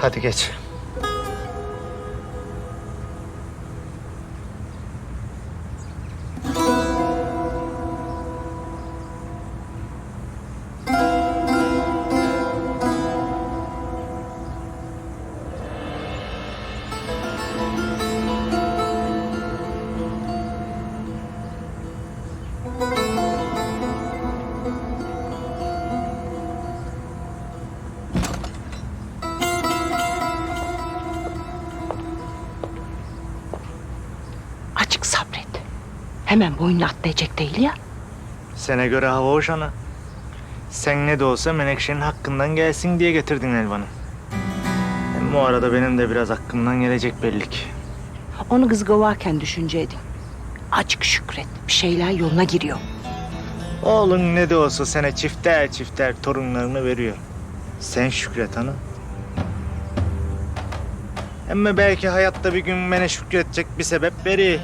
Hadi geç. Açık sabret. Hemen boynuna atlayacak değil ya. Sene göre hava hoş ana. Sen ne de olsa Menekşe'nin hakkından gelsin diye getirdin Elvan'ı. Hem bu arada benim de biraz hakkımdan gelecek belli ki. Onu kız kovarken düşünceydin. Açık şükret. Bir şeyler yoluna giriyor. Oğlun ne de olsa sana çifter çifter torunlarını veriyor. Sen şükret hanım. Ama belki hayatta bir gün bana şükredecek bir sebep veriyor.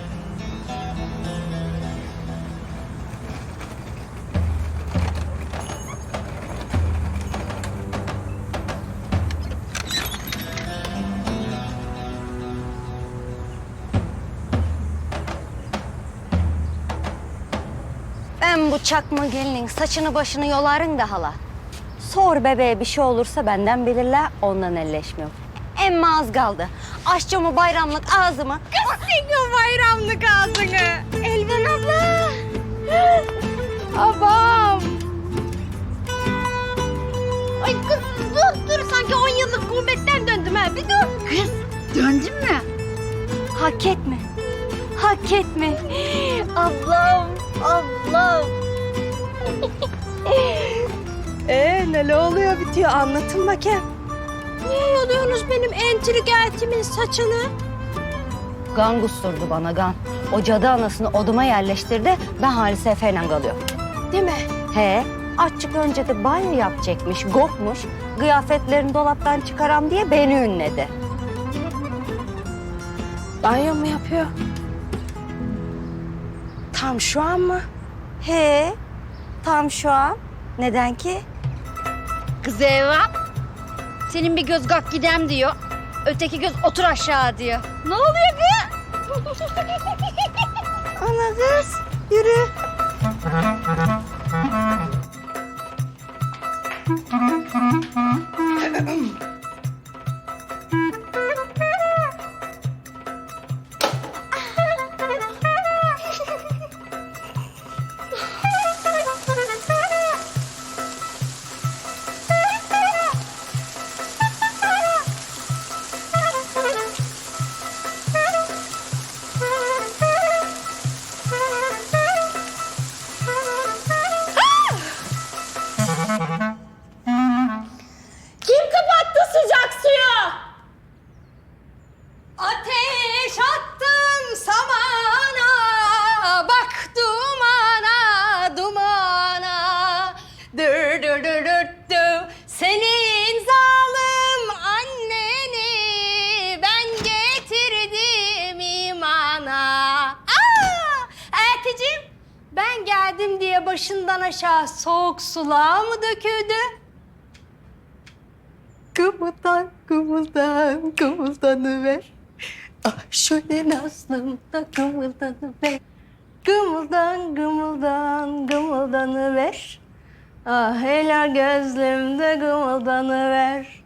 Ben bu çakma gelinin saçını başını yolarım da hala. Sor bebeğe bir şey olursa benden bilirler, ondan elleşmiyorum. Emma az kaldı. Aşçı mı bayramlık ağzımı? Kız senin bayramlık ağzını. Elvan abla. Abam. Ay kız dur dur sanki on yıllık gurbetten döndüm ha bir dur. Kız döndün mü? Hak etme. Hak etme. Ablam, ablam. Ee neler oluyor bitiyor anlatın bakayım. Niye yoluyorsunuz benim entrigatimin saçını? Gan kusturdu bana gan. O cadı anasını oduma yerleştirdi. Ben Halise Efe'yle kalıyorum. Değil mi? He, açık önce de banyo yapacakmış, gokmuş. Kıyafetlerini dolaptan çıkaram diye beni ünledi. Banyo mu yapıyor? Tam şu an mı? He, tam şu an. Neden ki? Kız Eva, senin bir göz kalk gidem diyor. Öteki göz otur aşağı diyor. Ne oluyor kız? Ana kız, yürü. diye başından aşağı soğuk sular mı döküldü? Kımıldan kımıldan kımıldanıver. Ah şöyle nazlım da kımıldanıver. Gımıldan gımıldan gımıldanıver. Ah ela gözlümde gımıldanıver.